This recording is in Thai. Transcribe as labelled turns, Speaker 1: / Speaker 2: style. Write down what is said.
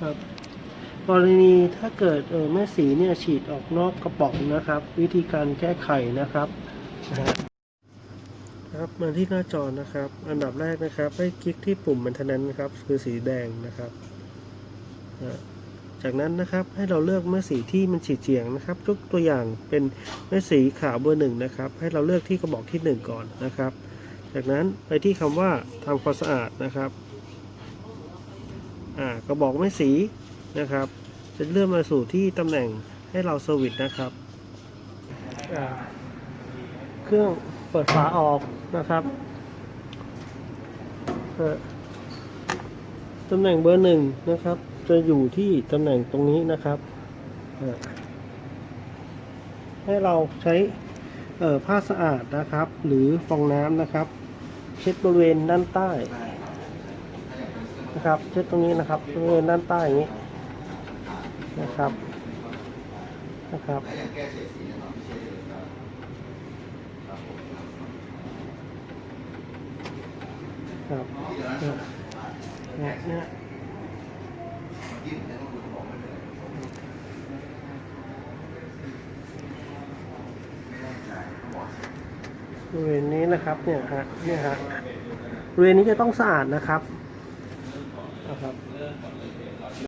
Speaker 1: ครับกรณีถ้าเกิดเออแม่สีเนี่ยฉีดออกนอกกระป๋องนะครับ วิธีการแก้ไขนะครับนะฮะครับมาที่หน้าจอนะครับ อันดับแรกนะครับให้คลิกที่ปุ่ม maintenance นะครับคือสีแดงนะครับนะจากนั้นนะครับให้เราเลือกแม่สีที่มันฉีดเฉียงนะครับยกตัวอย่างเป็นแม่สีขาวเบอร์หนึ่งนะครับ ให้เราเลือกที่กระบอกที่หนึ่งก่อนนะครับ จากนั้นไปที่คำว่าทำความสะอาดนะครับ อ่ากระบอกไม้สีนะครับ จะเลื่อนมาสู่ที่ตำแหน่งให้เราเซอร์วิสนะครับอ่าเครื่องเปิดฝาออกนะครับตำแหน่งเบอร์หนึ่งนะครับ จะอยู่ที่ตำแหน่งตรงนี้นะครับให้เราใช้ผ้าสะอาดนะครับ หรือฟองน้ำนะครับ เช็ดบริเวณด้านใต้ นะครับเช็ดตรงนี้นะครับบริเวณด้านใต้อย่างนี้นะครับนะครับครับเนี่ยเนี่ยเนี่ยบริเวณนี้นะครับเนี่ยฮะเนี่ยฮะบริเวณนี้จะต้องสะอาดนะครับ 他。